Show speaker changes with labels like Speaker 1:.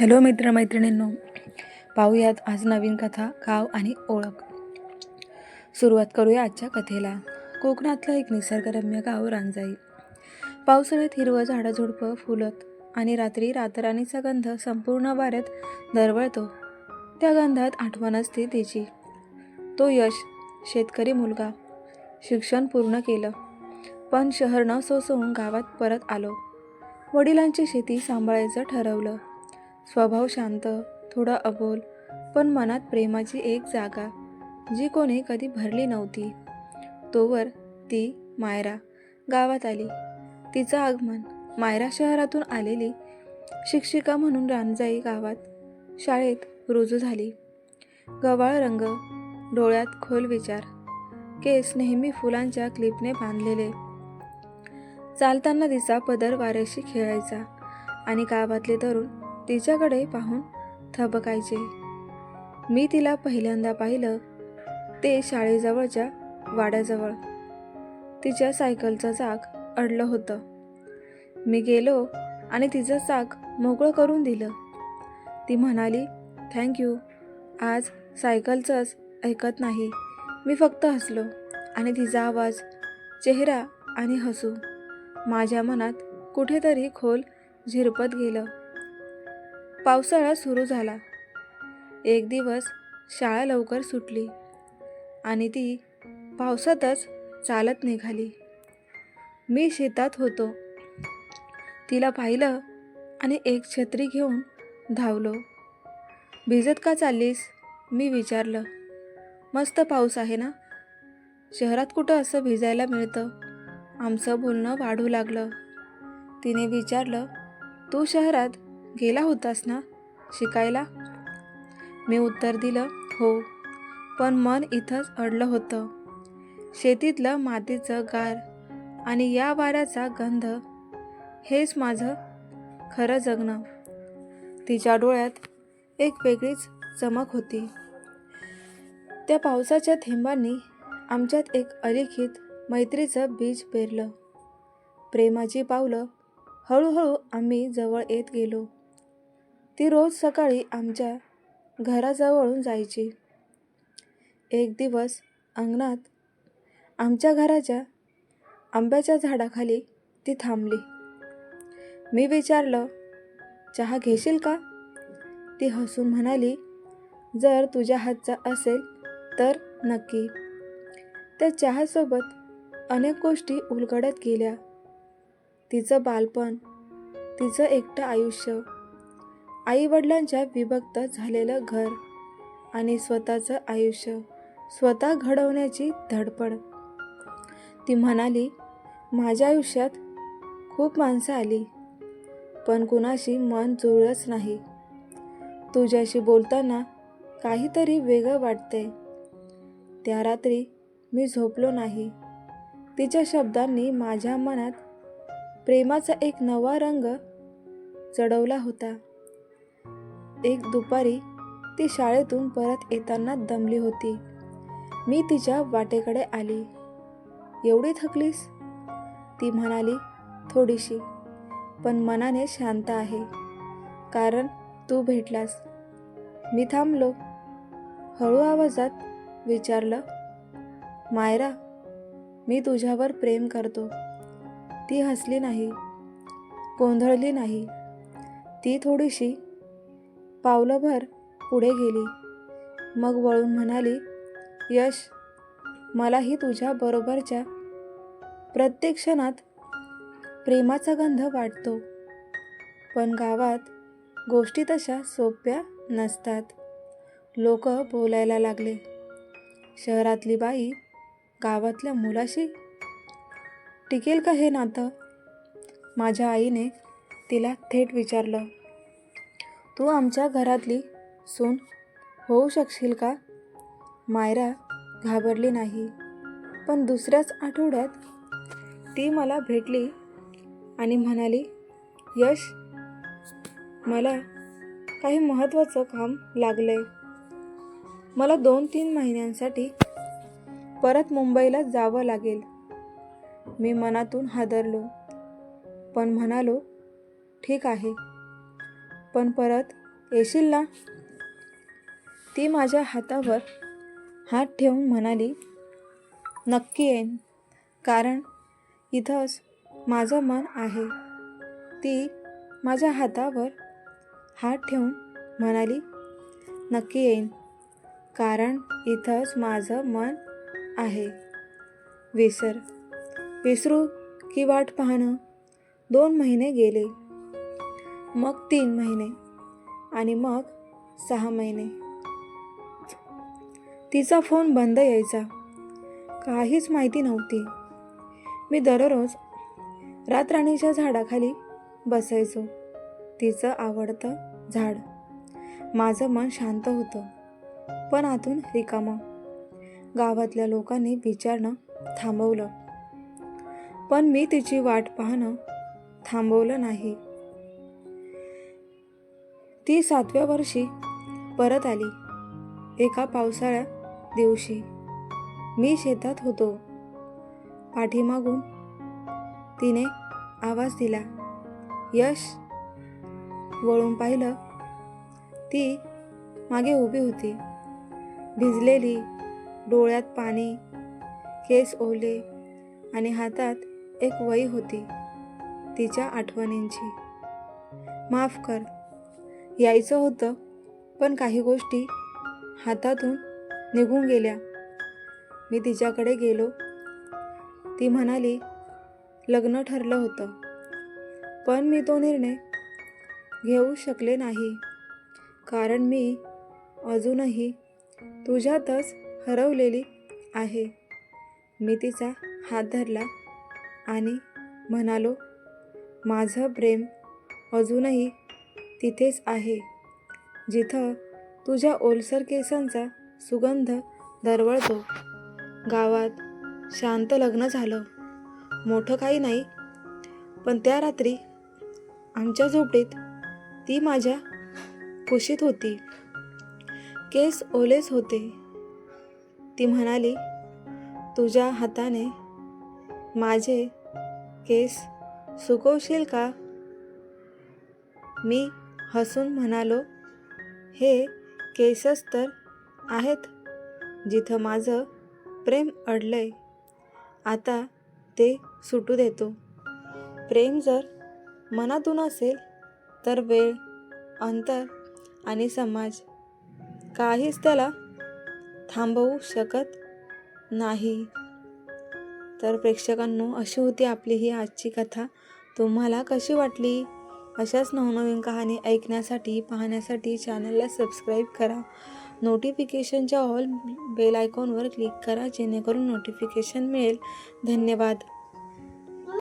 Speaker 1: Hello मित्रमैत्रिणींनो पाहूयात आज नवीन कथा गाव आणि ओळख. सुरुवात करूया आजच्या कथेला. कोकणातलं एक निसर्गरम्य गाव रांजाई. पावसाळ्यात हिरवं झाडझुडपं फुलत आणि रात्री रातराणीचा गंध संपूर्ण वाऱ्यात दरवळतो. त्या गंधात आठवण असते तिची. तो यश शेतकरी मुलगा. शिक्षण पूर्ण केलं. पण शहर न सोसवून गावात परत आलो. वडिलांची शेती सांभाळायचं ठरवलं. स्वभाव शांत थोडा अबोल पण मनात प्रेमाची एक जागा जी कोणी कधी भरली नव्हती. तोवर ती मायरा गावात आली. तिचं आगमन मायरा शहरातून आलेली शिक्षिका म्हणून रांजाई गावात शाळेत रुजू झाली. गवाळ रंग डोळ्यात खोल विचार केस नेहमी फुलांच्या क्लिपने बांधलेले. चालताना तिचा पदर वाऱ्याशी खेळायचा आणि गावातले तरुण तिच्याकडे पाहून थबकायचे. मी तिला पहिल्यांदा पाहिलं ते शाळेजवळच्या वाड्याजवळ. तिच्या सायकलचं चाक अडलं होतं. मी गेलो आणि तिचं चाक मोकळं करून दिलं. ती म्हणाली थँक्यू आज सायकलचंच ऐकत नाही. मी फक्त हसलो आणि तिचा आवाज चेहरा आणि हसू माझ्या मनात कुठेतरी खोल झिरपत गेलं. पावसाळा सुरू झाला. एक दिवस शाळा लवकर सुटली आणि ती पावसातच चालत निघाली. मी शेतात होतो. तिला पाहिलं आणि एक छत्री घेऊन धावलो. भिजत का चाललीस? मी विचारलं. मस्त पाऊस आहे ना? शहरात कुठं असं भिजायला मिळतं? आमचं बोलणं वाढू लागलं. तिने विचारलं तू शहरात गेला होतास ना शिकायला? मी उत्तर दिलं हो. पण मन इथंच अडलं होतं. शेतीतलं मातीचं गार आणि या वाऱ्याचा गंध हेच माझं खरं जगणं. तिच्या डोळ्यात एक वेगळीच चमक होती. त्या पावसाच्या थेंबांनी आमच्यात एक अलिखित मैत्रीचं बीज पेरलं. प्रेमाची पावलं हळूहळू आम्ही जवळ येत गेलो. ती रोज सकाळी आमच्या घराजवळून जायची. एक दिवस अंगणात आमच्या घराच्या आंब्याच्या झाडाखाली ती थांबली. मी विचारलं चहा घेशील का? ती हसून म्हणाली जर तुझ्या हातचा असेल तर नक्की. त्या चहासोबत अनेक गोष्टी उलगडत गेल्या. तिचं बालपण तिचं एकटं आयुष्य आईवडिलांच्या विभक्त झालेलं घर आणि स्वतःचं आयुष्य स्वतः घडवण्याची धडपड. ती म्हणाली माझ्या आयुष्यात खूप माणसं आली पण कुणाशी मन जुळलंच नाही. तुझ्याशी बोलताना काहीतरी वेगळं वाटते त्या रात्री मी झोपलो नाही. तिच्या शब्दांनी माझ्या मनात प्रेमाचा एक नवा रंग चढवला होता. एक दुपारी ती शाळेतून परत येताना दमली होती. मी तिच्या वाटेकडे आली. एवढी थकलीस? ती म्हणाली थोडीशी. पण मनाने शांत आहे. कारण तू भेटलास. मी थांबलो. हळू आवाजात विचारलं. मायरा मी तुझ्यावर प्रेम करतो. ती हसली नाही. गोंधळली नाही. ती थोडीशी पावलंभर पुढे गेली. मग वळून म्हणाली यश मलाही तुझ्या बरोबरच्या प्रत्येक क्षणात प्रेमाचा गंध वाटतो. पण गावात गोष्टी तशा सोप्या नसतात. लोक बोलायला लागले. शहरातली बाई गावातल्या मुलाशी टिकेल का हे नातं माझ्या आईने तिला थेट विचारलं. तू आमच्या घरातली सून होऊ शकशील का? मायरा घाबरली नाही. पण दुसऱ्याच आठवड्यात ती मला भेटली आणि म्हणाली यश मला काही महत्त्वाचं काम लागलं आहे मला दोन तीन महिन्यांसाठी परत मुंबईला जावं लागेल. मी मनातून हादरलो पण म्हणालो ठीक आहे. पण परत येशील ना? ती माझ्या हातावर हात ठेवून म्हणाली नक्की येईन. कारण इथंच माझं मन आहे. ती माझ्या हातावर हात ठेवून म्हणाली नक्की येईन. कारण इथंच माझं मन आहे. विसर विसरू की वाट पाहणं? दोन महिने गेले. मग तीन महिने आणि मग सहा महिने. तिचा फोन बंद यायचा. काहीच माहिती नव्हती. मी दररोज रातराणीच्या झाडाखाली बसायचो. तिचं आवडतं झाड. माझं मन शांत होतं. पण आतून रिकामं. गावातल्या लोकांनी विचारणं थांबवलं. पण मी तिची वाट पाहणं थांबवलं नाही. ती सातव्या वर्षी परत आली. एका पावसाळ्या दिवशी मी शेतात होतो. पाठीमागून तिने आवाज दिला. यश! वळून पाहिलं ती मागे उभी होती. भिजलेली डोळ्यात पाणी केस ओले आणि हातात एक वही होती तिच्या आठवणींची. माफ कर. यायचं होतं. पण काही गोष्टी हातातून निघून गेल्या. मी तिच्याकडे गेलो. ती म्हणाली लग्न ठरलं होतं. पण मी तो निर्णय घेऊ शकले नाही. कारण मी अजूनही तुझ्यातच हरवलेली आहे. मी तिचा हात धरला आणि म्हणालो माझं प्रेम अजूनही तिथेच आहे. जिथं तुझ्या ओलसर केसांचा सुगंध दरवळतो. गावात शांत लग्न झालं. मोठं काही नाही. पण त्या रात्री आमच्या झोपडीत ती माझ्या कुशीत होती. केस ओलेच होते. ती म्हणाली तुझ्या हाताने माझे केस सुकवशील का? मी हसून म्हणालो हे केसच तर आहेत जिथं माझं प्रेम अडलंय. आता ते सुटू देतो. प्रेम जर मनातून असेल तर वेळ अंतर आणि समाज काहीच त्याला थांबवू शकत नाही. तर प्रेक्षकांनो अशी होती आपली ही आजची कथा. तुम्हाला कशी वाटली? अशाच नवनवीन कहाणी ऐकण्यासाठी पाहण्यासाठी चॅनलला सबस्क्राईब करा. नोटिफिकेशनच्या ऑल बेल आयकॉनवर क्लिक करा जेणेकरून नोटिफिकेशन मिळेल. धन्यवाद.